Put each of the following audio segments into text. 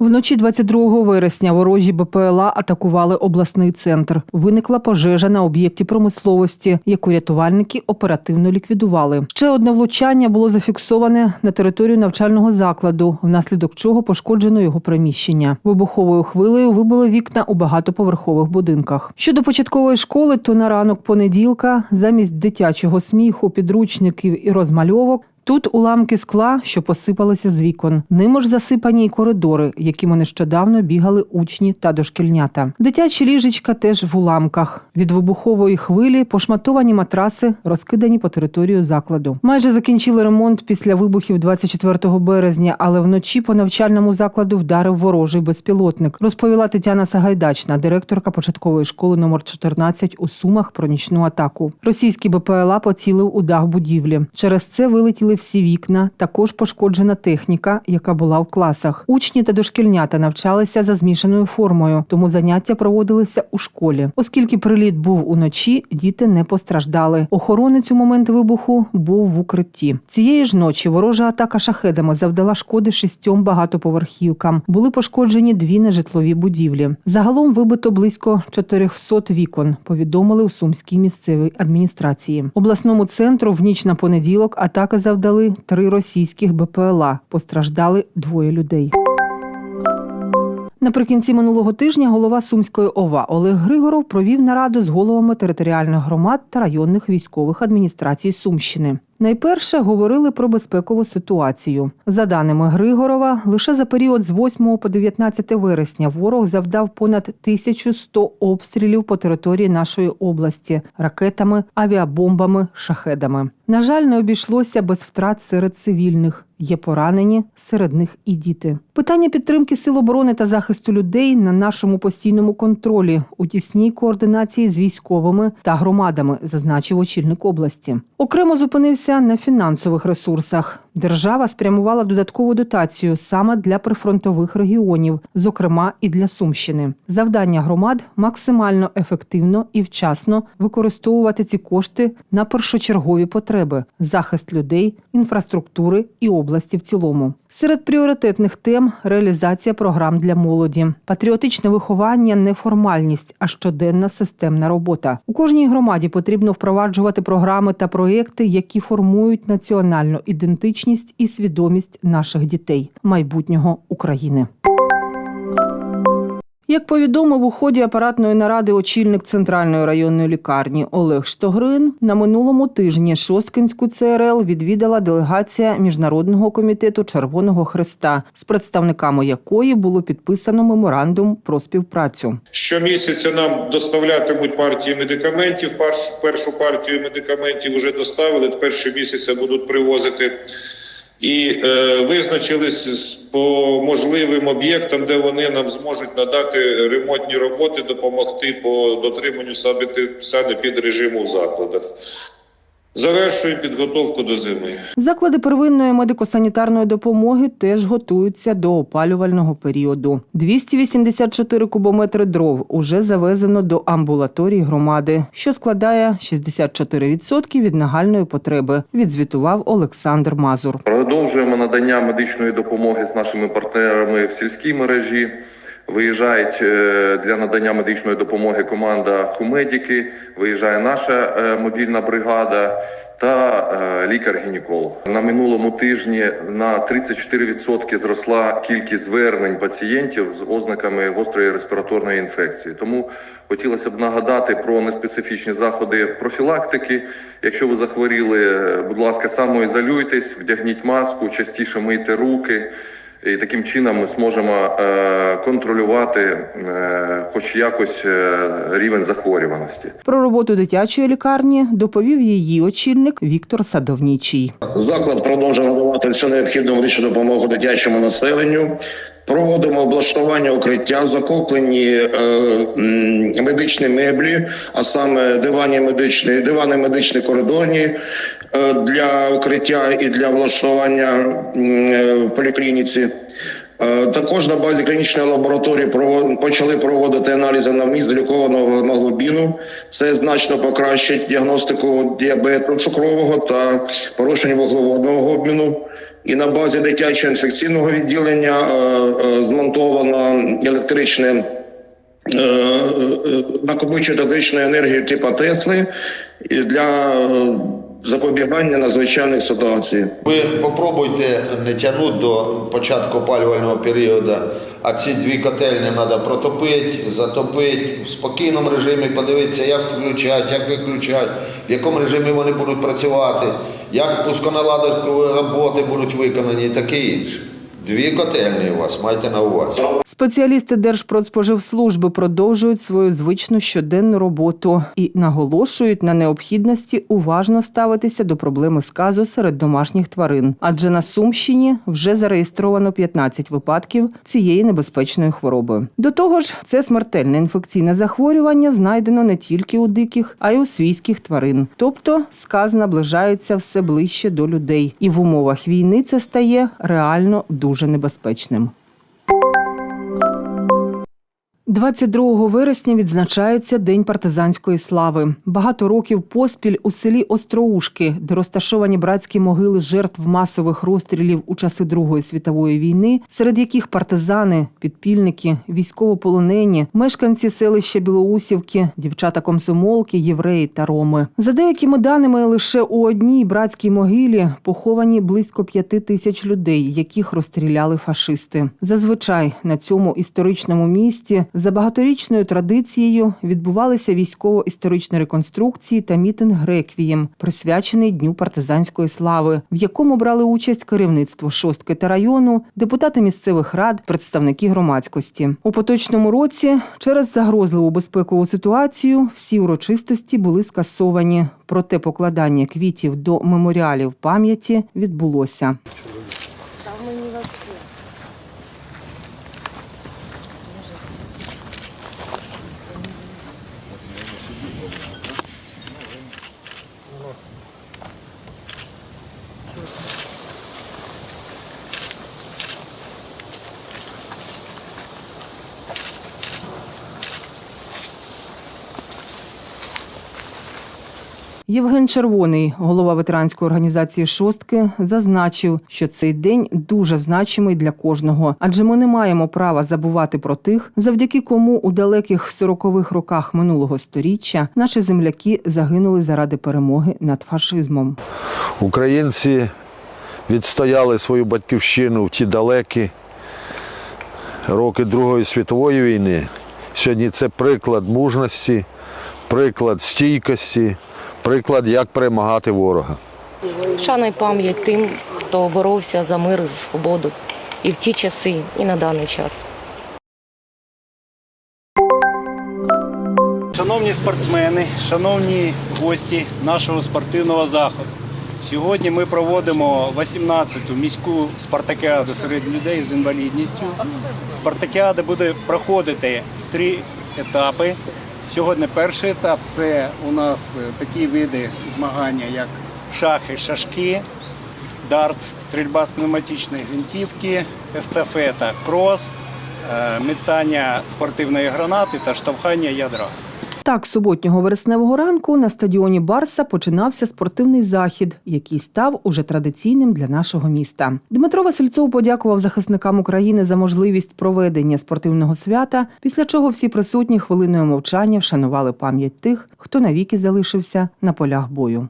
Вночі 22 вересня ворожі БПЛА атакували обласний центр. Виникла пожежа на об'єкті промисловості, яку рятувальники оперативно ліквідували. Ще одне влучання було зафіксоване на територію навчального закладу, внаслідок чого пошкоджено його приміщення. Вибуховою хвилею вибило вікна у багатоповерхових будинках. Щодо початкової школи, то на ранок понеділка замість дитячого сміху, підручників і розмальовок Тут уламки скла, що посипалися з вікон. Ними ж засипані й коридори, якими нещодавно бігали учні та дошкільнята. Дитячі ліжечка теж в уламках. Від вибухової хвилі пошматовані матраси розкидані по територію закладу. Майже закінчили ремонт після вибухів 24 березня, але вночі по навчальному закладу вдарив ворожий безпілотник. Розповіла Тетяна Сагайдачна, директорка початкової школи номер 14 у Сумах про нічну атаку. Російський БПЛА поцілив у дах будівлі. Через це вилетіли всі вікна. Також пошкоджена техніка, яка була в класах. Учні та дошкільнята навчалися за змішаною формою, тому заняття проводилися у школі. Оскільки приліт був уночі, діти не постраждали. Охоронець у момент вибуху був в укритті. Цієї ж ночі ворожа атака шахедами завдала шкоди шістьом багатоповерхівкам. Були пошкоджені дві нежитлові будівлі. Загалом вибито близько 400 вікон. Повідомили у сумській місцевій адміністрації. Обласному центру в ніч на понеділок атаки завдали три російських БПЛА. Постраждали двоє людей. Наприкінці минулого тижня голова Сумської ОВА Олег Григоров провів нараду з головами територіальних громад та районних військових адміністрацій Сумщини. Найперше говорили про безпекову ситуацію. За даними Григорова, лише за період з 8 по 19 вересня ворог завдав понад 1100 обстрілів по території нашої області ракетами, авіабомбами, шахедами. На жаль, не обійшлося без втрат серед цивільних. Є поранені, серед них і діти. Питання підтримки сил оборони та захисту людей на нашому постійному контролі у тісній координації з військовими та громадами, зазначив очільник області. Окремо зупинився на фінансових ресурсах. Держава спрямувала додаткову дотацію саме для прифронтових регіонів, зокрема і для Сумщини. Завдання громад максимально ефективно і вчасно використовувати ці кошти на першочергові потреби: захист людей, інфраструктури і області в цілому. Серед пріоритетних тем реалізація програм для молоді, патріотичне виховання, не формальність, а щоденна системна робота. У кожній громаді потрібно впроваджувати програми та проєкти, які формують національну ідентичність і свідомість наших дітей, майбутнього України. Як повідомив у ході апаратної наради очільник центральної районної лікарні Олег Штогрин, на минулому тижні Шосткинську ЦРЛ відвідала делегація міжнародного комітету Червоного Христа, з представниками якої було підписано меморандум про співпрацю. Щомісяця нам доставлятимуть партії медикаментів. Перш- Першу партію медикаментів вже доставили. Тепер щомісяця будуть привозити. І е, визначились по можливим об'єктам, де вони нам зможуть надати ремонтні роботи, допомогти по дотриманню санепі- санепідрежиму в закладах. Завершуємо підготовку до зими. Заклади первинної медико-санітарної допомоги теж готуються до опалювального періоду. 284 кубометри дров уже завезено до амбулаторій громади, що складає 64% від нагальної потреби. Відзвітував Олександр Мазур. Продовжуємо надання медичної допомоги з нашими партнерами в сільській мережі. Виїжджають е, для надання медичної допомоги команда Хумедіки, виїжджає наша е, мобільна бригада та е, лікар-гінеколог. На минулому тижні на 34% зросла кількість звернень пацієнтів з ознаками гострої респіраторної інфекції. Тому хотілося б нагадати про неспецифічні заходи профілактики. Якщо ви захворіли, будь ласка, самоізолюйтесь, вдягніть маску, частіше мийте руки. І таким чином ми зможемо е, контролювати, е, хоч якось е, рівень захворюваності. Про роботу дитячої лікарні доповів її очільник Віктор Садовнічий. Заклад продовжує надавати всю необхідну медичну допомогу дитячому населенню. Проводимо облаштування укриття, закуплені е, медичні меблі, а саме дивані медичні, дивани медичні коридорні е, для укриття і для влаштування е, в поліклініці. Е, Також на базі клінічної лабораторії почали проводити аналізи на вміст глюкованого гемоглобіну. Це значно покращить діагностику діабету цукрового та порушення вуглеводного обміну. і на базі дитячого інфекційного відділення е, е, змонтовано електричне накопичувач електричної енергії типу Тесли для запобігання надзвичайних ситуацій. Ви попробуйте не тягнути до початку опалювального періоду, а ці дві котельні треба протопити, затопити в спокійному режимі, подивитися, як включати, як виключати, в якому режимі вони будуть працювати, як пусконаладові роботи будуть виконані і таке інше. Дві котельні у вас, майте на увазі. Спеціалісти Держпродспоживслужби продовжують свою звичну щоденну роботу і наголошують на необхідності уважно ставитися до проблеми сказу серед домашніх тварин. Адже на Сумщині вже зареєстровано 15 випадків цієї небезпечної хвороби. До того ж, це смертельне інфекційне захворювання знайдено не тільки у диких, а й у свійських тварин. Тобто сказ наближається все ближче до людей, і в умовах війни це стає реально дуже небезпечним. 22 вересня відзначається День партизанської слави. Багато років поспіль у селі Остроушки, де розташовані братські могили жертв масових розстрілів у часи Другої світової війни, серед яких партизани, підпільники, військовополонені, мешканці селища Білоусівки, дівчата-комсомолки, євреї та роми. За деякими даними, лише у одній братській могилі поховані близько п'яти тисяч людей, яких розстріляли фашисти. Зазвичай на цьому історичному місці за багаторічною традицією відбувалися військово-історичні реконструкції та мітинг реквієм, присвячений Дню партизанської слави, в якому брали участь керівництво шостки та району, депутати місцевих рад, представники громадськості. У поточному році через загрозливу безпекову ситуацію всі урочистості були скасовані. Проте покладання квітів до меморіалів пам'яті відбулося. Євген Червоний, голова ветеранської організації Шостки, зазначив, що цей день дуже значимий для кожного, адже ми не маємо права забувати про тих, завдяки кому у далеких 40-х роках минулого сторіччя наші земляки загинули заради перемоги над фашизмом. Українці відстояли свою батьківщину в ті далекі роки Другої світової війни. Сьогодні це приклад мужності, приклад стійкості, приклад, як перемагати ворога. Шана й пам'ять тим, хто боровся за мир, за свободу і в ті часи, і на даний час. Шановні спортсмени, шановні гості нашого спортивного заходу. Сьогодні ми проводимо 18-ту міську спартакіаду серед людей з інвалідністю. Спартакіада буде проходити в три етапи. Сьогодні перший етап це у нас е, такі види змагання, як шахи, шашки, дартс, стрільба з пневматичної гвинтівки, естафета, крос, е, метання спортивної гранати та штовхання ядра. Так, суботнього вересневого ранку на стадіоні Барса починався спортивний захід, який став уже традиційним для нашого міста. Дмитро Васильцов подякував захисникам України за можливість проведення спортивного свята, після чого всі присутні хвилиною мовчання вшанували пам'ять тих, хто навіки залишився на полях бою.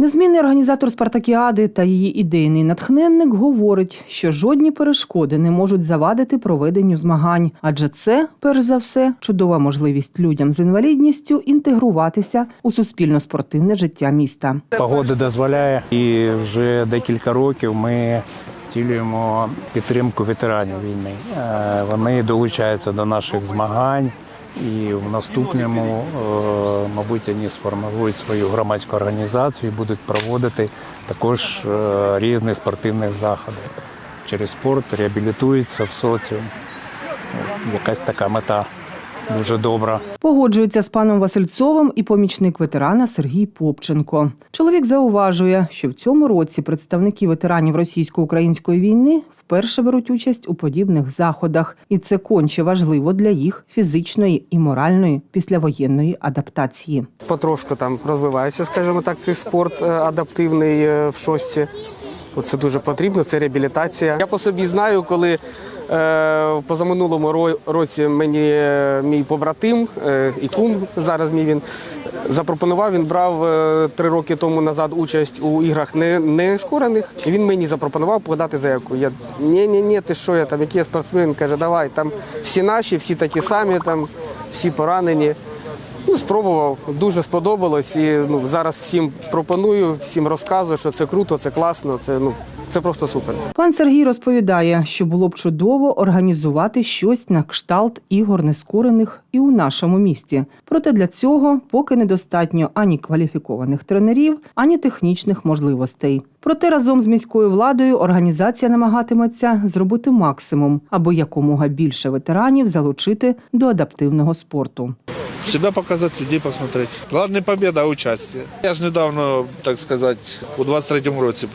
Незмінний організатор Спартакіади та її ідейний натхненник говорить, що жодні перешкоди не можуть завадити проведенню змагань, адже це, перш за все, чудова можливість людям з інвалідністю інтегруватися у суспільно-спортивне життя міста. Погода дозволяє, і вже декілька років ми втілюємо підтримку ветеранів війни. Е, Вони долучаються до наших змагань, і в наступному, е, мабуть, вони сформують свою громадську організацію і будуть проводити також е, різні спортивні заходи. Через спорт реабілітуються в соціум. Якась така мета дуже добра. Погоджується з паном Васильцовим і помічник ветерана Сергій Попченко. Чоловік зауважує, що в цьому році представники ветеранів російсько-української війни вперше беруть участь у подібних заходах, і це конче важливо для їх фізичної і моральної післявоєнної адаптації. потрошку там розвивається, скажімо так, цей спорт е, адаптивний е, в шості. Це дуже потрібно, це реабілітація. Я по собі знаю, коли е, в позаминулому ро- році мені е, мій побратим е, і кум зараз мій він запропонував. Він брав три роки тому назад участь у іграх не, не скорених. І він мені запропонував подати заявку. Я ні, ні, ні, ти що я там, який я спортсмен? Каже, давай там всі наші, всі такі самі, там всі поранені. Ну, спробував, дуже сподобалось. І ну, зараз всім пропоную, всім розказую, що це круто, це класно, це, ну, це просто супер. Пан Сергій розповідає, що було б чудово організувати щось на кшталт ігор нескорених і у нашому місті. Проте для цього поки недостатньо ані кваліфікованих тренерів, ані технічних можливостей. Проте разом з міською владою організація намагатиметься зробити максимум, аби якомога більше ветеранів залучити до адаптивного спорту. Себя показать, людей посмотреть. Главное победа, а участие. Я ж недавно, так сказати, у 23-му році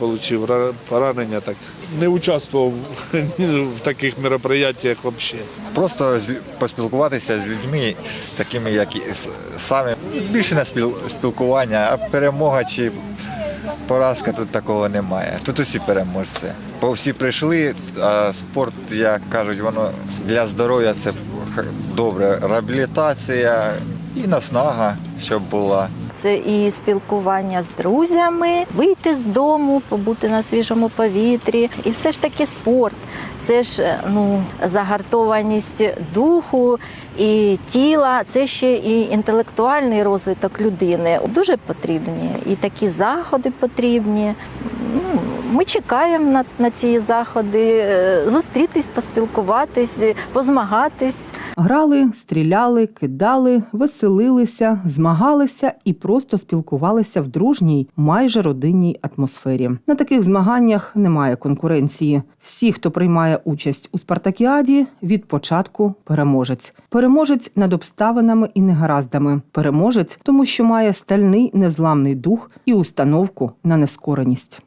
ра- поранення, так не участвував в таких мероприятиях взагалі. Просто поспілкуватися з людьми, такими, як і самі. Більше спіл, спілкування, а перемога чи поразка тут такого немає. Тут усі переможці. Бо всі прийшли, а спорт, як кажуть, воно для здоров'я це добре. Реабілітація і наснага, щоб була. Це і спілкування з друзями, вийти з дому, побути на свіжому повітрі. І все ж таки спорт. Це ж ну загартованість духу і тіла. Це ще і інтелектуальний розвиток людини. Дуже потрібні. І такі заходи потрібні. Ну, Ми чекаємо на, на ці заходи, е, зустрітись, поспілкуватись, позмагатись. Грали, стріляли, кидали, веселилися, змагалися і просто спілкувалися в дружній, майже родинній атмосфері. На таких змаганнях немає конкуренції. Всі, хто приймає участь у спартакіаді, від початку переможець. Переможець над обставинами і негараздами. Переможець, тому що має стальний незламний дух і установку на нескореність.